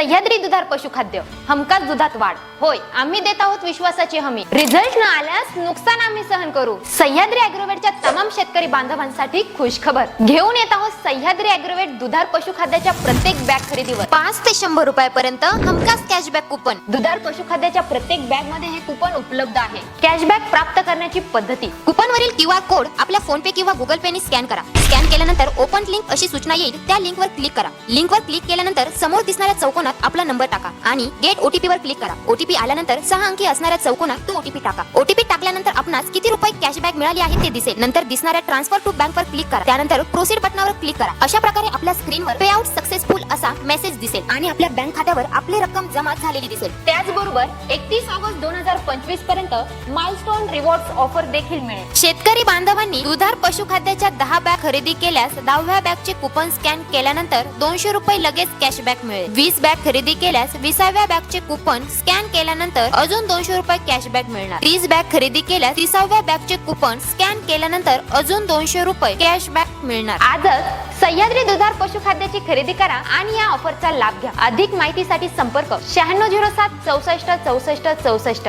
सह्याद्री दुधार पशुखाद्य हमखास दुधात वाढ. होय आम्ही देत आहोत विश्वासाची हमी. रिझल्ट न आल्यास नुकसान आम्ही सहन करू. सह्याद्री अॅग्रोवेटच्या तमाम शेतकरी बांधवांसाठी खुश खबर घेऊन येत आहोत सह्याद्री अॅग्रोवेट दुधार पशुखाद्याच्या प्रत्येक बॅग खरेदीवर. पाच ते शंभर रुपयापर्यंत हमखास कॅशबॅक कुपन दुधार पशुखाद्याच्या प्रत्येक बॅगमध्ये हे कुपन उपलब्ध आहे. कॅशबॅक प्राप्त करण्याची पद्धती. कुपन वरील क्यू आर कोड आपल्या फोन पे किंवा गुगल पे ने स्कॅन करा. स्कॅन केल्यानंतर ओपन लिंक अशी सूचना येईल. त्या लिंक वर क्लिक करा. लिंक वर क्लिक केल्यानंतर समोर दिसणाऱ्या चौकोनात आपला नंबर टाका आणि गेट ओटीपी वर क्लिक करा. ओटीपी आल्यानंतर सहा अंकी असणाऱ्या चौकोनात तो ओटीपी टाका. ओटीपी टाकल्यानंतर आपणास किती रुपये कॅशबॅक मिळाली आहे ते दिसेल. नंतर दिसणाऱ्या ट्रान्सफर टू बँक वर क्लिक करा. त्यानंतर प्रोसीड बटनावर क्लिक करा. अशा प्रकारे आपल्या स्क्रीनवर पे आउट सक्सेसफुल असा मेसेज दिसेल आणि आपल्या बँक खात्यावर आपली रक्कम जमा झालेली दिसेल. त्याचबरोबर एकतीस ऑगस्ट दोन हजार पंचवीसपर्यंत माइलस्टोन रिवॉर्ड ऑफर देखील मिळेल. शेतकरी बांधवांनी दुधार पशुखाद्याच्या दहा बॅग खरेदी केल्यास दहाव्या बॅगचे कुपन स्कॅन केल्यानंतर दोनशे रुपये लगेच कॅशबॅक मिळेल. वीस बॅग खरेदी केल्यास विसाव्या बॅगचे कुपन स्कॅन केल्यानंतर अजून दोनशे रुपये कॅशबॅक मिळणार. तीस बॅग खरेदी केल्यास तिसाव्या बॅगचे कुपन स्कॅन केल्यानंतर अजून दोनशे रुपये कॅशबॅक मिळणार. आजच सह्याद्री दुधार पशुखाद्याची खरेदी करा आणि या ऑफरचा लाभ घ्या. अधिक माहितीसाठी संपर्क शहाण्णव झिरो सात चौसष्ट चौसष्ट चौसष्ट.